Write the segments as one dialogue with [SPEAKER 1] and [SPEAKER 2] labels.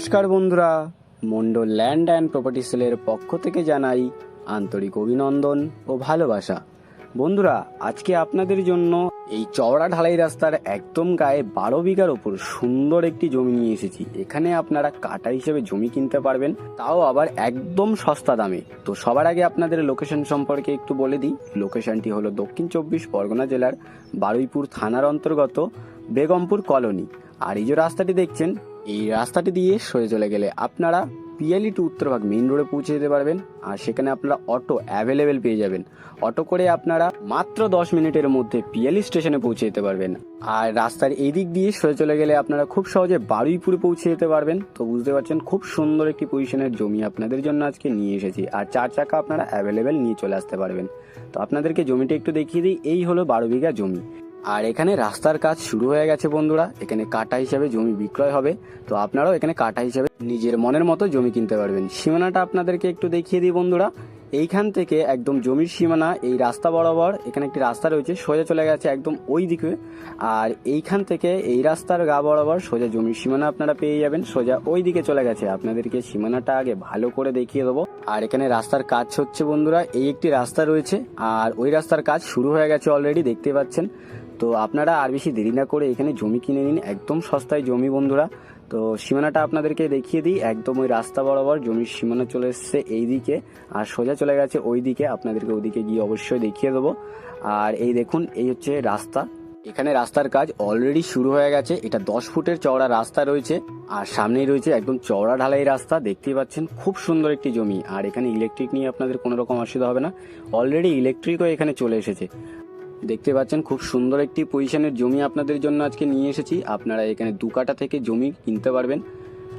[SPEAKER 1] নমস্কার বন্ধুরা। Mondal land and property সেলের পক্ষ থেকে জানাই আন্তরিক অভিনন্দন ও ভালোবাসা। বন্ধুরা, আজকে আপনাদের জন্য এই চওড়া ঢালাই রাস্তার একদম গায়ে বারো বিঘার ওপর সুন্দর একটি জমি নিয়ে এসেছি। এখানে আপনারা কাটা হিসেবে জমি কিনতে পারবেন, তাও আবার একদম সস্তা দামে। তো সবার আগে আপনাদের লোকেশন সম্পর্কে একটু বলে দিই। লোকেশনটি হলো দক্ষিণ চব্বিশ পরগনা জেলার বারুইপুর থানার অন্তর্গত বেগমপুর কলোনি। আর এই যে রাস্তাটি দেখছেন এই রাস্তাটি দিয়ে সরে চলে গেলে আপনারা পিএলই টু উত্তরভাগ মেইন রোডে পৌঁছে যেতে পারবেন, আর সেখানে আপনারা অটো অ্যাভেলেবেল পেয়ে যাবেন। অটো করে আপনারা মাত্র দশ মিনিটের মধ্যে পিএলই স্টেশনে পৌঁছে যেতে পারবেন। আর রাস্তার এই দিক দিয়ে সরে চলে গেলে আপনারা খুব সহজে বারুইপুরে পৌঁছে যেতে পারবেন। তো বুঝতে পারছেন, খুব সুন্দর একটি পজিশনের জমি আপনাদের জন্য আজকে নিয়ে এসেছি, আর চার চাকা আপনারা অ্যাভেলেবেল নিয়ে চলে আসতে পারবেন। তো আপনাদেরকে জমিটা একটু দেখিয়ে দিই, এই হলো বারো বিঘা জমি। আর এখানে রাস্তার কাজ শুরু হয়ে গেছে বন্ধুরা। এখানে কাটা হিসাবে জমি বিক্রয় হবে। তো আপনারাও এখানে কাটা হিসাবে নিজের মনের মতো জমি কিনতে পারবেন। সীমানাটা আপনাদেরকে একটু দেখিয়ে দিই বন্ধুরা। এইখান থেকে একদম জমির সীমানা, এই রাস্তা বরাবর এখানে একটি রাস্তা রয়েছে, সোজা চলে গেছে একদম ওই দিকে। আর এইখান থেকে এই রাস্তার গা বরাবর সোজা জমির সীমানা আপনারা পেয়ে যাবেন, সোজা ওই দিকে চলে গেছে। আপনাদেরকে সীমানাটা আগে ভালো করে দেখিয়ে দেবো। আর এখানে রাস্তার কাজ হচ্ছে বন্ধুরা, এই একটি রাস্তা রয়েছে। আর ওই রাস্তার কাজ শুরু হয়ে গেছে অলরেডি দেখতে পাচ্ছেন। তো আপনারা আর বেশি দেরি না করে এখানে জমি কিনে নিন, একদম সস্তায় জমি বন্ধুরা। তো সীমানাটা আপনাদেরকে দেখিয়ে দিই, একদম ওই রাস্তা বরাবর জমির সীমানা চলে এসছে এই দিকে আর সোজা চলে গেছে ওই দিকে আপনাদেরকে ওইদিকে গিয়ে অবশ্যই দেখিয়ে দেবো। আর এই দেখুন, এই হচ্ছে রাস্তা। এখানে রাস্তার কাজ অলরেডি শুরু হয়ে গেছে, এটা দশ ফুটের চওড়া রাস্তা রয়েছে, আর সামনেই রয়েছে একদম চওড়া ঢালাই রাস্তা, দেখতেই পাচ্ছেন খুব সুন্দর একটি জমি। আর এখানে ইলেকট্রিক নিয়ে আপনাদের কোনো রকম অসুবিধা হবে না অলরেডি ইলেকট্রিকও এখানে চলে এসেছে। দেখতে পাচ্ছেন খুব সুন্দর একটি পজিশনের জমি আপনাদের জন্য আজকে নিয়ে এসেছি। আপনারা এখানে দু কাটা থেকে জমি কিনতে পারবেন।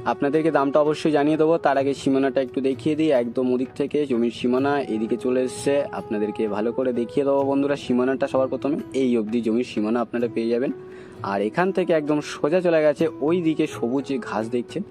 [SPEAKER 1] আপনাদেরকে দামটা অবশ্যই জানিয়ে দেবো। তার আগে সীমানাটা একটু দেখিয়ে দিই। একদম ওদিক থেকে জমির সীমানা এদিকে চলে এসছে। আপনাদেরকে ভালো করে দেখিয়ে দেবো বন্ধুরা, সীমানাটা সবার প্রথমে। এই অবধি জমির সীমানা আপনারা পেয়ে যাবেন। আর এখান থেকে একদম সোজা চলে গেছে। ওই দিকে সবুজ ঘাস দেখছেন।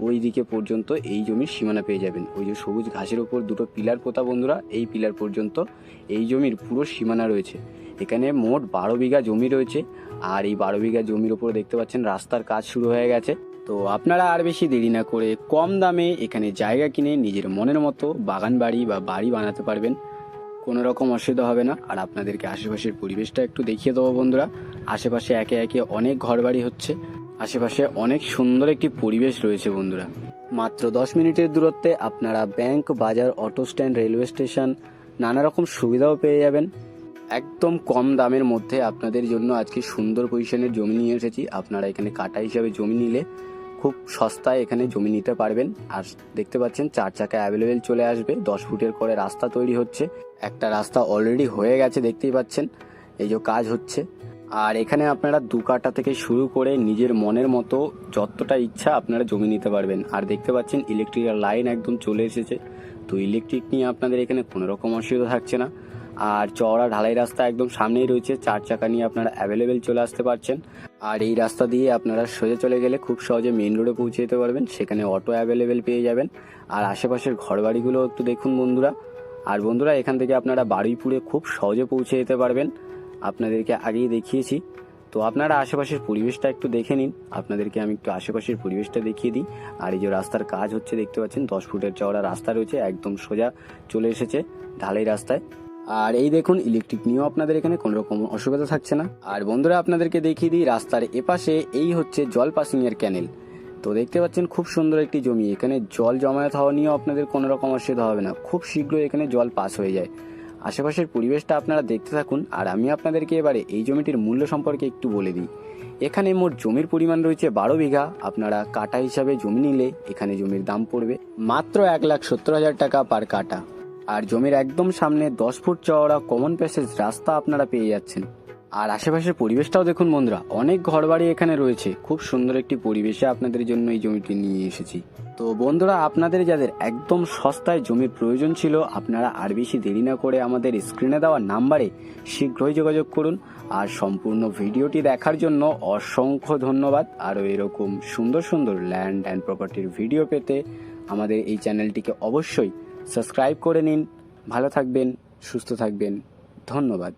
[SPEAKER 1] ওই দিকে পর্যন্ত এই জমির সীমানা পেয়ে যাবেন। ওই যে সবুজ ঘাসের ওপর দুটো পিলার পোতা বন্ধুরা, এই পিলার পর্যন্ত এই জমির পুরো সীমানা রয়েছে। এখানে মোট বারো বিঘা জমি রয়েছে। আর এই বারো বিঘা জমির ওপর দেখতে পাচ্ছেন, রাস্তার কাজ শুরু হয়ে গেছে। তো আপনারা আর বেশি দেরি না করে কম দামে এখানে জায়গা কিনে নিজের মনের মতো বাগান বাড়ি বা বাড়ি বানাতে পারবেন। কোনো রকম অসুবিধা হবে না। আর আপনাদেরকে আশেপাশের পরিবেশটা একটু দেখিয়ে দেবো বন্ধুরা। আশেপাশে একে একে অনেক ঘরবাড়ি হচ্ছে। আশেপাশে অনেক সুন্দর একটি পরিবেশ রয়েছে বন্ধুরা। মাত্র দশ মিনিটের দূরত্বে আপনারা ব্যাংক, বাজার, অটো স্ট্যান্ড, রেলওয়ে স্টেশন নানা রকম সুবিধাও পেয়ে যাবেন। একদম কম দামের মধ্যে আপনাদের জন্য আজকে সুন্দর পজিশনের জমি নিয়ে এসেছি। আপনারা এখানে কাটা হিসাবে জমি নিলে খুব সস্তায় এখানে জমি নিতে পারবেন। আর দেখতে পাচ্ছেন, চার চাকা অ্যাভেলেবেল চলে আসবে। দশ ফুটের করে রাস্তা তৈরি হচ্ছে। একটা রাস্তা অলরেডি হয়ে গেছে, দেখতেই পাচ্ছেন। এই যে কাজ হচ্ছে। আর এখানে আপনারা দু কাটা থেকে শুরু করে নিজের মনের মতো যতটা ইচ্ছা আপনারা জমি নিতে পারবেন। আর দেখতে পাচ্ছেন ইলেকট্রিক্যাল লাইন একদম চলে এসেছে। তো ইলেকট্রিক নিয়ে আপনাদের এখানে কোনো রকম অসুবিধা থাকছে না। আর চওড়া ঢালাই রাস্তা একদম সামনেই রয়েছে। চার চাকা নিয়ে আপনারা অ্যাভেলেবেল চলে আসতে পারছেন। আর এই রাস্তা দিয়ে আপনারা সোজা চলে গেলে খুব সহজে মেন রোডে পৌঁছে যেতে পারবেন। সেখানে অটো অ্যাভেলেবেল পেয়ে যাবেন। আর আশেপাশের ঘরবাড়িগুলো একটু দেখুন বন্ধুরা। আর বন্ধুরা, এখান থেকে আপনারা বারুইপুরে খুব সহজে পৌঁছে যেতে পারবেন। আপনাদেরকে আগেই দেখিয়েছি। তো আপনারা আশেপাশের পরিবেশটা একটু দেখে নিন। আপনাদেরকে আমি একটু আশেপাশের পরিবেশটা দেখিয়ে দিই। আর এই যে রাস্তার কাজ হচ্ছে, দেখতে পাচ্ছেন, দশ ফুটের চওড়া রাস্তা রয়েছে, একদম সোজা চলে এসেছে ঢালাই রাস্তায়। আর এই দেখুন ইলেকট্রিক নিয়েও আপনাদের এখানে কোনো রকম অসুবিধা থাকছে না। আর বন্ধুরা, আপনাদেরকে দেখিয়ে দিই, রাস্তার এপাশে এই হচ্ছে জল পাসিং এর ক্যানেল তো দেখতে পাচ্ছেন, খুব সুন্দর একটি জমি। এখানে জল জমায়েত হওয়া নিয়েও আপনাদের কোনো রকম অসুবিধা হবে না। খুব শীঘ্রই এখানে জল পাস হয়ে যায়। আশেপাশের পরিবেশটা আপনারা দেখতে থাকুন, আর আমি আপনাদেরকে এবারে এই জমিটির মূল্য সম্পর্কে একটু বলে দিই। এখানে মোট জমির পরিমাণ রয়েছে বারো বিঘা। আপনারা কাটা হিসাবে জমি নিলে এখানে জমির দাম পড়বে মাত্র এক লাখ সত্তর হাজার টাকা পার কাটা। আর জমির একদম সামনে দশ ফুট চওড়া কমন প্যাসেজ রাস্তা আপনারা পেয়ে যাচ্ছেন। আর আশেপাশের পরিবেশটাও দেখুন বন্ধুরা, অনেক ঘরবাড়ি এখানে রয়েছে। খুব সুন্দর একটি পরিবেশে আপনাদের জন্য এই জমিটি নিয়ে এসেছি। তো বন্ধুরা, আপনাদের যাদের একদম সস্তায় জমির প্রয়োজন ছিল, আপনারা আর বেশি দেরি না করে আমাদের স্ক্রিনে দেওয়া নাম্বারে শীঘ্রই যোগাযোগ করুন। আর সম্পূর্ণ ভিডিওটি দেখার জন্য অসংখ্য ধন্যবাদ। আরও এরকম সুন্দর সুন্দর ল্যান্ড অ্যান্ড প্রপার্টির ভিডিও পেতে আমাদের এই চ্যানেলটিকে অবশ্যই সাবস্ক্রাইব করে নিন। ভালো থাকবেন সুস্থ থাকবেন। ধন্যবাদ।